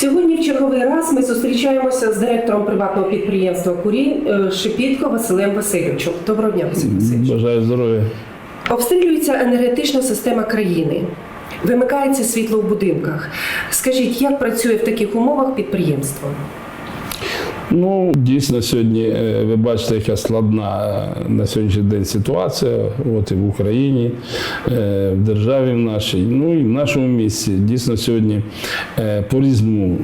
Сьогодні в черговий раз ми зустрічаємося з директором приватного підприємства Курі е, Шепітко Василем Васильовичем. Доброго дня, Василь Васильович. Бажаю здоров'я. Обстрілюється енергетична система країни. Вимикається світло в будинках. Скажіть, як працює в таких умовах підприємство? Ну, дійсно, сьогодні е, ви бачите, яка складна е, на сьогоднішній день ситуація. От і в Україні, е, в державі в нашій, ну і в нашому місті. Дійсно, сьогодні е, по-різному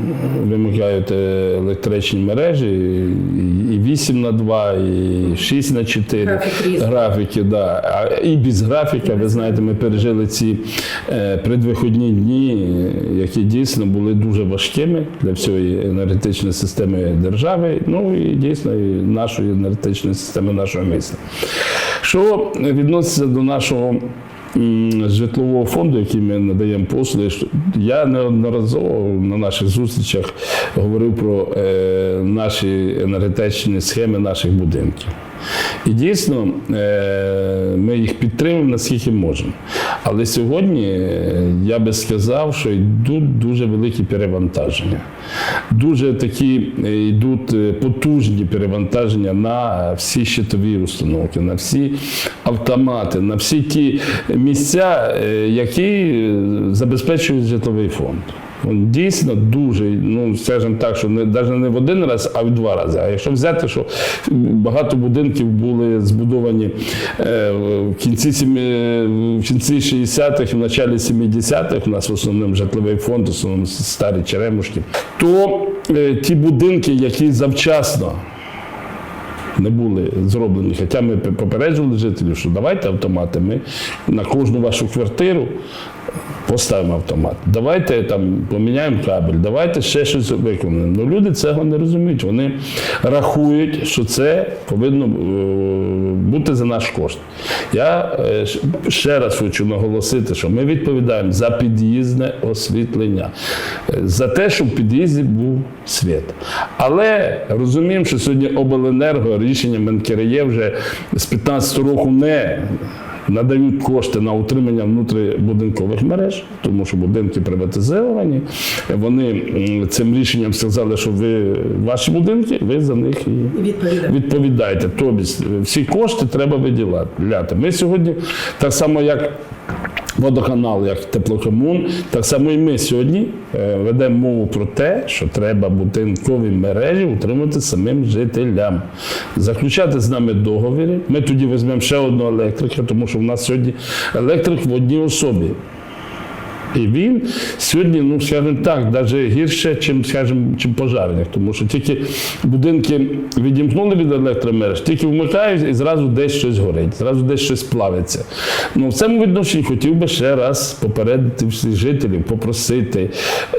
вимикають електричні мережі, і- і 8 на 2, і 6 на 4 графіки, да. А і без графіка, ви знаєте, ми пережили ці предвиходні дні, які дійсно були дуже важкими для всієї енергетичної системи держави, ну і дійсно і нашої енергетичної системи нашого міста. Що відноситься до нашого житлового фонду, який ми надаємо послуги, я неодноразово на наших зустрічах говорив про е, наші енергетичні схеми наших будинків. І дійсно е, ми їх підтримуємо наскільки можемо. Але сьогодні е, я би сказав, що йдуть дуже великі перевантаження. Дуже такі е, йдуть потужні перевантаження на всі щитові установки, на всі автомати, на всі ті місця, які забезпечують житловий фонд. Дійсно дуже, ну скажімо так, що не навіть не в один раз, а в два рази. А якщо взяти, що багато будинків були збудовані е, в кінці в кінці 60-х, в началі 70-х, у нас в основному житловий фонд, в основному старі черемушки, то е, ті будинки, які завчасно не були зроблені. Хоча ми попереджували жителів, що давайте автомати, ми на кожну вашу квартиру поставимо автомат. Давайте там поміняємо кабель, давайте ще щось виконуємо. Ну люди цього не розуміють. Вони рахують, що це повинно е, бути за наш кошт. Я е, ще раз хочу наголосити, що ми відповідаємо за під'їзне освітлення, е, за те, щоб в під'їзді був світ. Але розуміємо, що сьогодні обленерго рішенням НКРЄ вже з 15 року не надають кошти на утримання внутрібудинкових мереж, тому що будинки приватизовані. Вони цим рішенням сказали, що ви ваші будинки, ви за них і відповідаєте. Тобто всі кошти треба виділяти. Ми сьогодні, так само як водоканал, як теплокомун, так само і ми сьогодні е, ведемо мову про те, що треба будинкові мережі утримувати самим жителям. Заключати з нами договіри. Ми тоді візьмемо ще одного електрика, тому що в нас сьогодні електрик в одній особі. І він сьогодні, ну скажімо так, навіть гірше, чим, скажімо, чим пожарник, тому що тільки будинки відімкнули від електромереж, тільки вмикають і зразу десь щось горить, зразу десь щось плавиться. Ну, в цьому відношенні хотів би ще раз попередити всіх жителів, попросити,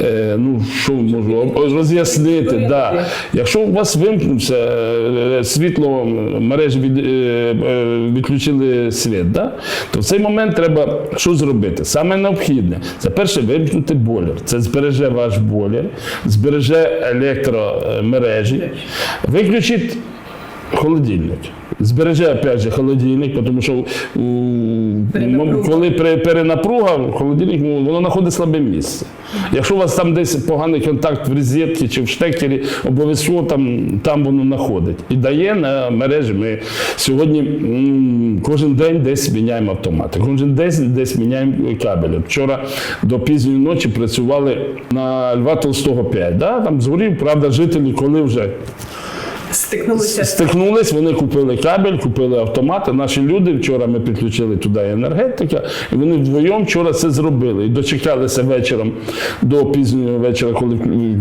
е, ну що можу роз'яснити. Да. Якщо у вас вимкнувся е, світло, мережі від, е, е, відключили світ, да? то в цей момент треба що зробити? Саме необхідне це перше вимкнути бойлер. Це збереже ваш бойлер, збереже електромережі, виключіть холодильник. Збереже опять же холодильник, тому що у, коли пре- перенапруга, холодильник ну, воно знаходить слабе місце. Якщо у вас там десь поганий контакт в розетці чи в штекері, обов'язково там, там воно знаходить. І дає на мережі. Ми сьогодні м, кожен день десь міняємо автомати, кожен день десь міняємо кабелі. Вчора до пізньої ночі працювали на Льва Толстого 5. Да? Там згорів, правда, жителі, коли вже Стикнулися. Стикнулись, вони купили кабель, купили автомати. Наші люди вчора ми підключили туди енергетика, і вони вдвоєм вчора це зробили. І дочекалися вечором до пізнього вечора, коли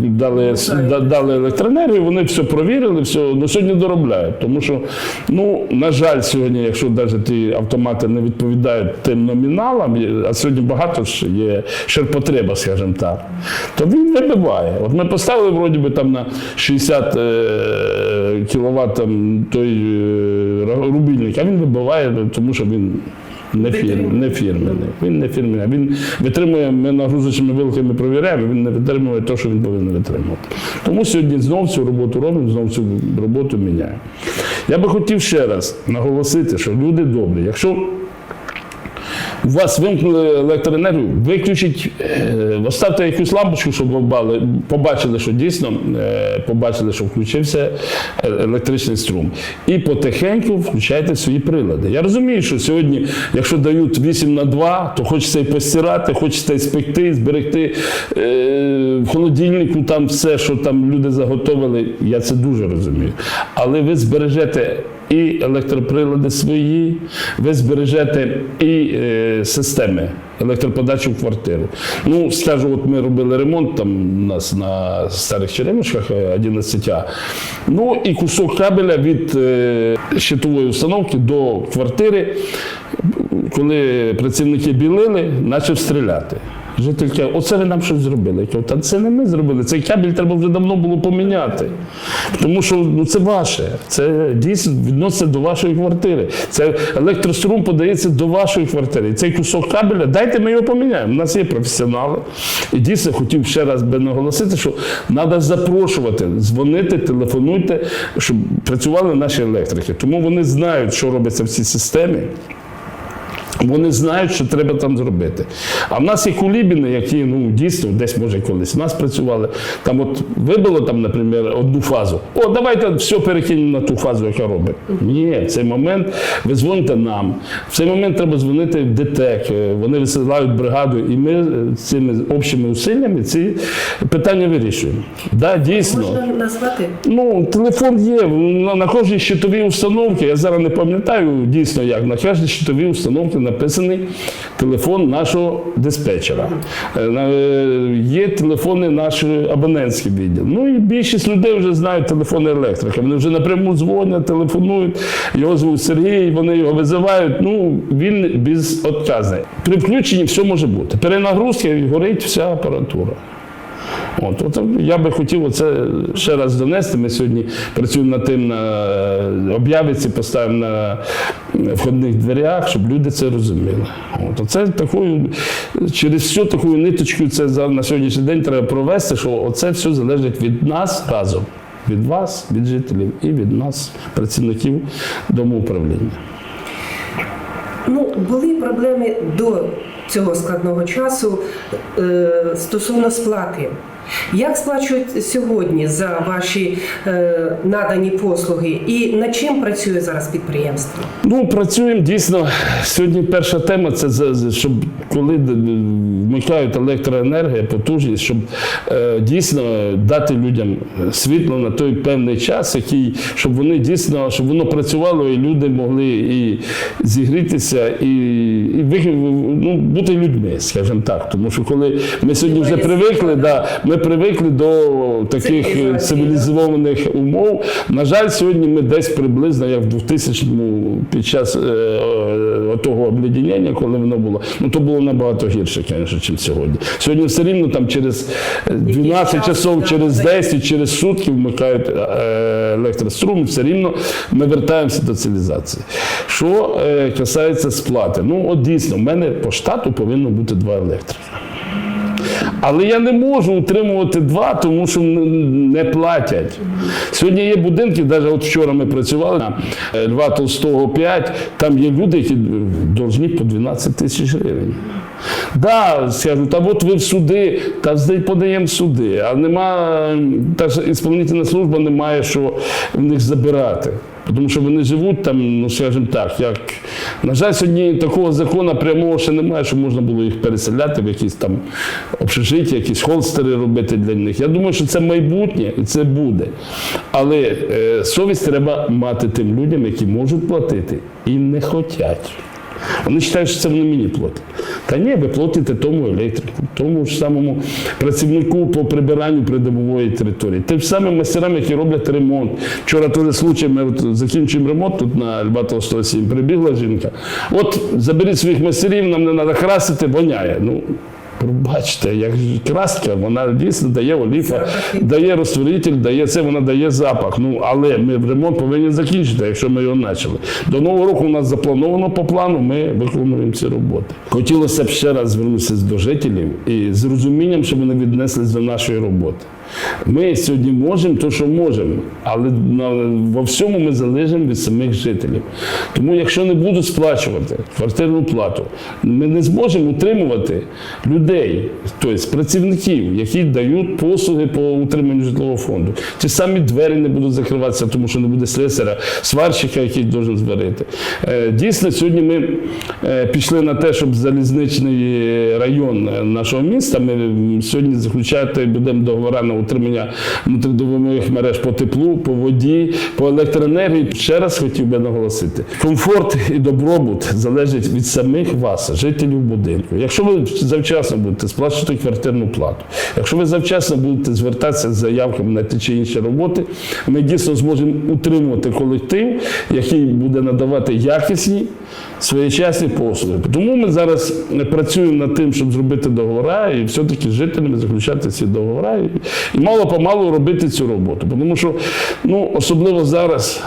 дали, да- дали електроенергію. Вони все провірили, все ну сьогодні доробляють. Тому що, ну на жаль, сьогодні, якщо навіть ті автомати не відповідають тим номіналам, а сьогодні багато ж є ширпотреба, скажімо так, то він вибиває. От ми поставили вроді би там на 60 е, кіловат там той е, рубільник, а він вибиває, тому що він. Не, фірм, не фірменний. Він не фірменний. Він витримує, ми нагрузочними вилками провіряємо, він не витримує те, що він повинен витримувати. Тому сьогодні знов цю роботу робимо, знов цю роботу міняємо. Я би хотів ще раз наголосити, що люди добрі. Якщо У вас вимкнули електроенергію, виключіть, е, оставте якусь лампочку, щоб ви побачили, що дійсно е, побачили, що включився е, електричний струм. І потихеньку включайте свої прилади. Я розумію, що сьогодні, якщо дають 8 на 2, то хочеться і постирати, хочеться і спекти, зберегти в холодильнику там все, що там люди заготовили. Я це дуже розумію. Але ви збережете і електроприлади свої, ви збережете і е, системи електроподачі в квартиру. Ну, скажу, от ми робили ремонт там у нас на старих черемушках е, 11А. Ну і кусок кабеля від е, щитової установки до квартири, коли працівники білили, почав стріляти. Житель каже, оце ви нам щось зробили. Кажу, та це не ми зробили. Цей кабель треба вже давно було поміняти. Тому що ну, це ваше. Це дійсно відноситься до вашої квартири. Це електрострум подається до вашої квартири. Цей кусок кабеля, дайте ми його поміняємо. У нас є професіонали. І дійсно хотів ще раз би наголосити, що треба запрошувати, дзвонити, телефонуйте, щоб працювали наші електрики. Тому вони знають, що робиться в цій системі. Вони знають, що треба там зробити. А в нас є кулібіни, які ну, дійсно десь може колись в нас працювали. Там от вибило там, наприклад, одну фазу. О, давайте все перекинемо на ту фазу, яка робить. Ні, в цей момент ви дзвоните нам. В цей момент треба дзвонити в ДТЕК. Е, Вони висилають бригаду, і ми е, цими общими усиллями ці питання вирішуємо. Да, дійсно. Можна назвати? Ну, телефон є на, на кожній щитовій установці. Я зараз не пам'ятаю дійсно як. На кожній щитовій установці написаний телефон нашого диспетчера. Е, е, Є телефони нашої абонентські відділ. Ну і більшість людей вже знають телефони електрика. Вони вже напряму дзвонять, телефонують. Його звуть Сергій, вони його визивають. Ну він безотказний. При включенні все може бути. Перенагрузка і горить вся апаратура. От, от я би хотів оце ще раз донести. Ми сьогодні працюємо над тим на е, об'явиці, поставимо на входних дверях, щоб люди це розуміли. От, оце такою, через всю такою ниточкою це на сьогоднішній день треба провести, що оце все залежить від нас разом. Від вас, від жителів і від нас, працівників домоуправління. Ну, були проблеми до цього складного часу е, стосовно сплати. Як сплачують сьогодні за ваші е, надані послуги і над чим працює зараз підприємство? Ну, працюємо дійсно. Сьогодні перша тема це щоб коли д- вмикають електроенергія, потужність, щоб е, дійсно дати людям світло на той певний час, який, щоб вони дійсно, щоб воно працювало, і люди могли і зігрітися, і, і ну, бути людьми, скажімо так. Тому що коли ми сьогодні вже привикли, да, ми привикли до таких е, цивілізованих умов. На жаль, сьогодні ми десь приблизно як в 2000-му під час е, е, того обледенення, коли воно було, ну то було набагато гірше, звісно, ніж сьогодні. Сьогодні все рівно там через е, 12 часов, через 10, через сутки вмикають електрострум, і все рівно ми вертаємося до цивілізації. Що е, касається сплати, ну от дійсно, в мене по штату повинно бути два електрики. Але я не можу утримувати два, тому що не платять. Сьогодні є будинки, навіть от вчора ми працювали на е, Льва Толстого 5, там є люди, які повинні по 12 тисяч гривень. Да, скажуть, та от ви в суди, та подаємо суди, а нема, та ж ісполнительна служба не має що в них забирати. Тому що вони живуть там, ну скажімо так, як на жаль, сьогодні такого закону прямого ще немає, що можна було їх переселяти в якісь там общежиття, якісь холстери робити для них. Я думаю, що це майбутнє і це буде. Але е, совість треба мати тим людям, які можуть платити і не хочуть. Вони вважають, що це вони мені платять. Та ні, ви платите тому електрику, тому ж самому працівнику по прибиранню придобової території. Тим самим майстерам, які роблять ремонт. Вчора теж случай, ми от закінчуємо ремонт тут на Альбатова 107, прибігла жінка. От заберіть своїх майстерів, нам не треба красити, воняє. Ну, Пробачте, як краска, вона дійсно дає оліфа, дає розтворитель, дає це, вона дає запах. Ну але ми ремонт повинні закінчити, якщо ми його почали. До нового року у нас заплановано по плану, ми виконуємо ці роботи. Хотілося б ще раз звернутися до жителів і з розумінням, щоб вони віднеслись до нашої роботи. Ми сьогодні можемо те, що можемо, але на, во всьому ми залежимо від самих жителів. Тому, якщо не будуть сплачувати квартирну плату, ми не зможемо утримувати людей, тобто працівників, які дають послуги по утриманню житлового фонду. Ті самі двері не будуть закриватися, тому що не буде слесаря, сварщика, який має зварити. Е, Дійсно, сьогодні ми е, пішли на те, щоб залізничний район нашого міста. Ми сьогодні заключати будемо договори на утримання внутрідомових мереж по теплу, по воді, по електроенергії. Ще раз хотів би наголосити: комфорт і добробут залежить від самих вас, жителів будинку. Якщо ви завчасно будете сплачувати квартирну плату, якщо ви завчасно будете звертатися з заявками на ті чи інші роботи, ми дійсно зможемо утримувати колектив, який буде надавати якісні своєчасні послуги. Тому ми зараз працюємо над тим, щоб зробити договори і все-таки з жителями заключати ці договори і, мало помалу робити цю роботу. Тому що ну, особливо зараз,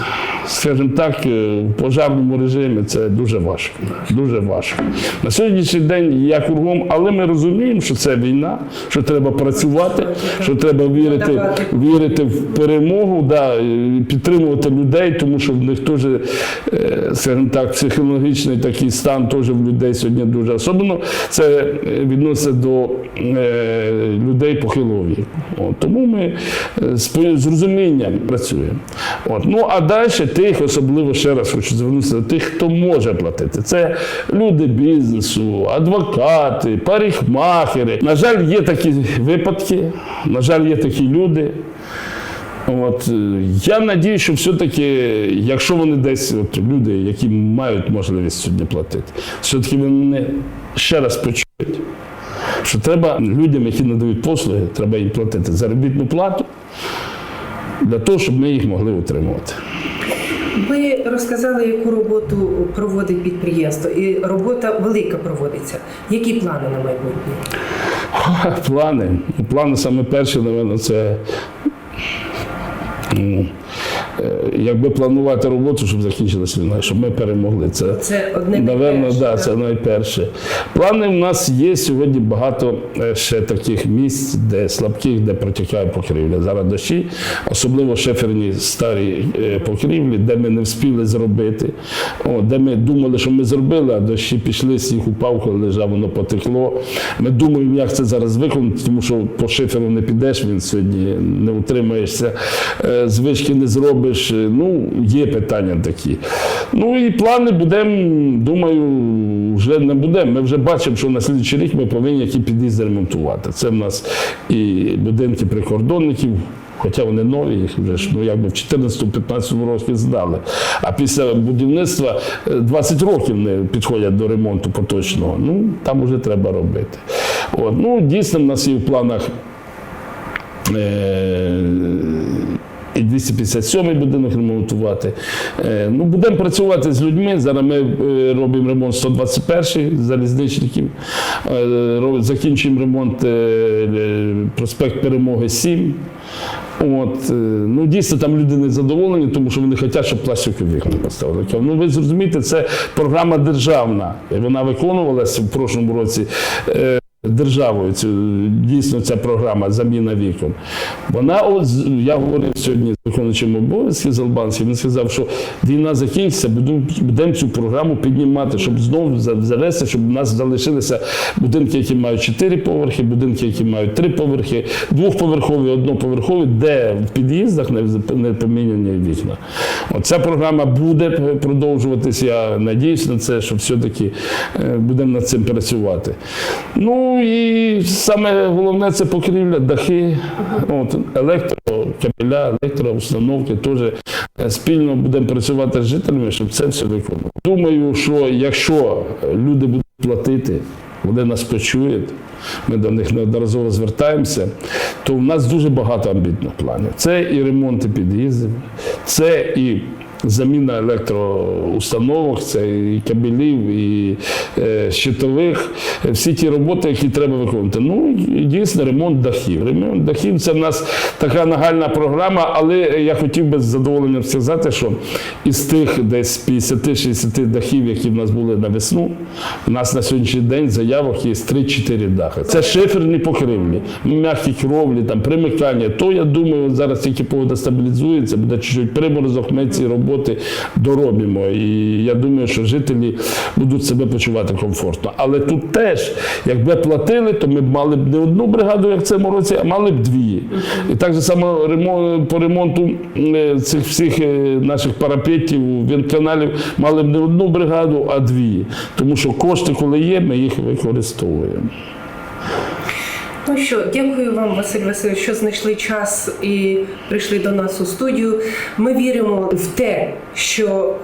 скажімо так, е, в пожарному режимі це дуже важко. Дуже важко. На сьогоднішній день я кругом, але ми розуміємо, що це війна, що треба працювати, що треба вірити, вірити в перемогу, да, підтримувати людей, тому що в них теж, е, скажімо так, психологічний такий стан теж в людей сьогодні дуже. Особливо це відноситься до е, людей похилого віку. Тому ми з розумінням працюємо. От. Ну а далі тих, особливо ще раз хочу звернутися до тих, хто може платити. Це люди бізнесу, адвокати, парикмахери. На жаль, є такі випадки, на жаль, є такі люди. От, е, я надію, що все-таки, якщо вони десь, от, люди, які мають можливість сьогодні платити, все-таки вони ще раз почують, що треба людям, які надають послуги, треба їм платити заробітну плату для того, щоб ми їх могли утримувати. Ви розказали, яку роботу проводить підприємство, і робота велика проводиться. Які плани на майбутнє? Плани. Плани саме перші, напевно, це. Е, Якби планувати роботу, щоб закінчилась війна, щоб ми перемогли. Це, Це одне Наверно, да, це найперше. Плани в нас є сьогодні багато е, ще таких місць, де слабких, де протікає покрівля. Зараз дощі, особливо шиферні старі е, покрівлі, де ми не встигли зробити. О, де ми думали, що ми зробили, а дощі пішли, сніг упав, коли лежав, воно потекло. Ми думаємо, як це зараз виконати, тому що по шиферу не підеш, він сьогодні не утримаєшся, звички не зробиш. Е, Ну, є питання такі. Ну і плани будемо, думаю, вже не будемо. Ми вже бачимо, що на слідчий рік ми повинні які під'їзди ремонтувати. Це в нас і будинки прикордонників. Хоча вони нові, їх вже ж ну якби в 14-15 році здали. А після будівництва е, 20 років не підходять до ремонту поточного. Ну там вже треба робити. От. Ну, дійсно, в нас є в планах. Е- і 257 будинок ремонтувати. Е, Ну, будемо працювати з людьми. Зараз ми е, робимо ремонт 121 залізничників. Е, Закінчуємо ремонт проспект Перемоги 7. От, ну, дійсно, там люди не задоволені, тому що вони хочуть, щоб пластикові вікна поставили. Ну, ви зрозумієте, це програма державна. Вона виконувалася в прошлому році. Державою цю дійсно ця програма заміна вікон. Вона от я говорив сьогодні виконуючим обов'язки з Албанців. Він сказав, що війна закінчиться, будемо цю програму піднімати, щоб знову за- завести, щоб у нас залишилися будинки, які мають чотири поверхи, будинки, які мають три поверхи, двохповерхові, одноповерхові, де в під'їздах не, поміняні вікна. От ця програма буде продовжуватись. Я надіюсь на це, що все-таки е, будемо над цим працювати. Ну і саме головне це покрівля, дахи, от, електрокабеля, електроустановки. Теж е, спільно будемо працювати з жителями, щоб це все виконувати. Думаю, що якщо люди будуть платити, вони нас почують. Ми до них неодноразово звертаємося, то в нас дуже багато амбітних планів. Це і ремонти під'їздів, це і заміна електроустановок, це і кабелів, і е, щитових, е, всі ті роботи, які треба виконувати. Ну і дійсно ремонт дахів. Ремонт дахів це в нас така нагальна програма, але я хотів би з задоволенням сказати, що із тих десь 50-60 дахів, які в нас були на весну, у нас на сьогоднішній день заявок є 3-4 дахи. Це шиферні покривлі, м'які кровлі, там примикання. То я думаю, зараз тільки погода стабілізується, буде чуть-чуть приморозок, ми ці роботи доробимо. І я думаю, що жителі будуть себе почувати комфортно. Але тут теж, якби платили, то ми б мали б не одну бригаду, як в цьому році, а мали б дві. І так же само по ремонту е, цих всіх е, наших парапетів, вінтканалів мали б не одну бригаду, а дві. Тому що кошти, коли є, ми їх використовуємо. Ну що, дякую вам, Василь Васильович, що знайшли час і прийшли до нас у студію. Ми віримо в те, що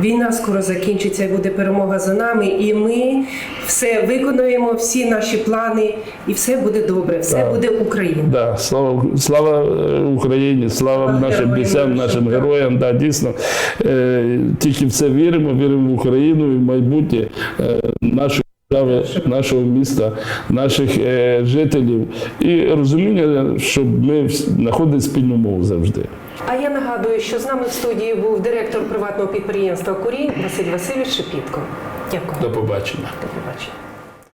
війна скоро закінчиться і буде перемога за нами, і ми все виконуємо, всі наші плани, і все буде добре, все Так. буде Україна. Да, слава, слава е, Україні, слава Слава нашим бійцям, нашим, героям. Да, дійсно, е, тільки в це віримо, віримо в Україну і в майбутнє е, держави, нашого міста, наших е, жителів і розуміння, щоб ми знаходили спільну мову завжди. А я нагадую, що з нами в студії був директор приватного підприємства Курінь Василь Васильович Шепітко. Дякую. До побачення. До побачення.